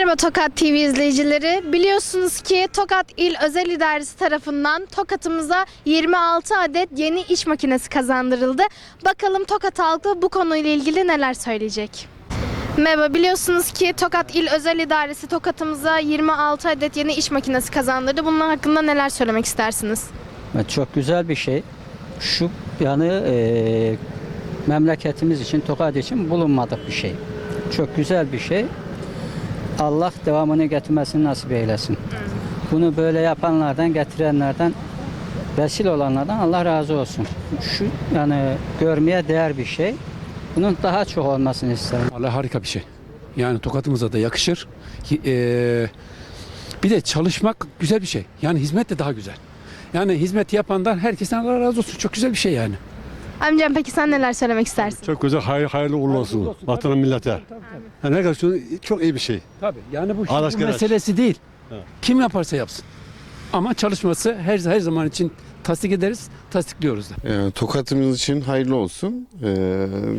Merhaba Tokat TV izleyicileri. Biliyorsunuz ki Tokat İl Özel İdaresi tarafından Tokat'ımıza 26 adet yeni iş makinesi kazandırıldı. Bakalım Tokat halkı bu konuyla ilgili neler söyleyecek? Merhaba biliyorsunuz ki Tokat İl Özel İdaresi Tokat'ımıza 26 adet yeni iş makinesi kazandırdı. Bunun hakkında neler söylemek istersiniz? Evet, Çok güzel bir şey. Şu yani e, memleketimiz için, Tokat için bulunmadık bir şey. Çok güzel bir şey. Allah devamını getirmesini nasip eylesin. Bunu böyle yapanlardan, getirenlerden, vesile olanlardan Allah razı olsun. Şu yani görmeye değer bir şey. Bunun daha çok olmasını isterim. Vallahi harika bir şey. Yani tokatımıza da yakışır. Eee, bir de çalışmak güzel bir şey. Yani hizmet de daha güzel. Yani hizmet yapandan herkesten Allah razı olsun. Çok güzel bir şey yani. Amcam peki sen neler söylemek istersin? Çok güzel, hayır, hayırlı uğurlu olsun. Vatana millete. Yani herkes çok iyi bir şey. Tabii. Yani bu, Araç bu gereç. meselesi değil. Evet. Kim yaparsa yapsın. Ama çalışması her her zaman için tasdik ederiz, tasdikliyoruz da. Ee, Tokatımız için hayırlı olsun. Ee,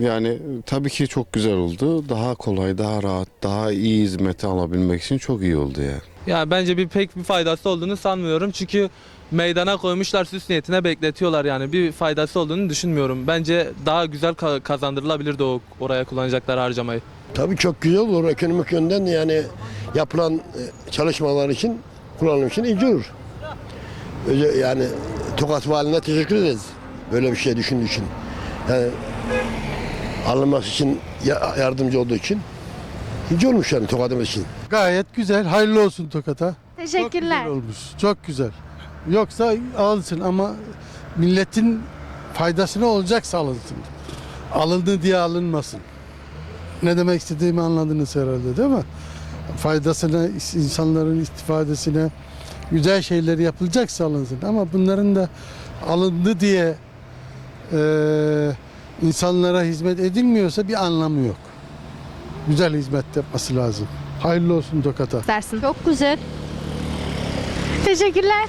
yani tabii ki çok güzel oldu. Daha kolay, daha rahat, daha iyi hizmeti alabilmek için çok iyi oldu yani. Ya bence bir pek bir faydası olduğunu sanmıyorum. Çünkü meydana koymuşlar süs niyetine bekletiyorlar yani. Bir faydası olduğunu düşünmüyorum. Bence daha güzel ka- kazandırılabilirdi o oraya kullanacaklar harcamayı. Tabii çok güzel olur ekonomik yönden yani yapılan e, çalışmalar için kullanım için iyi olur. Yani Tokat Valiliğine teşekkür ederiz böyle bir şey düşündüğü için. Yani alınması için ya- yardımcı olduğu için iyi olmuş yani Tokat'ımız için. Gayet güzel. Hayırlı olsun Tokat'a. Çok Teşekkürler. güzel olmuş. Çok güzel. Yoksa alınsın ama milletin faydasına olacaksa alınsın. Alındı diye alınmasın. Ne demek istediğimi anladınız herhalde değil mi? Faydasına, insanların istifadesine güzel şeyler yapılacaksa alınsın. Ama bunların da alındı diye eee, insanlara hizmet edilmiyorsa bir anlamı yok. Güzel hizmet yapması lazım. Hayırlı olsun Tokat'a. istersin. Çok güzel. Teşekkürler.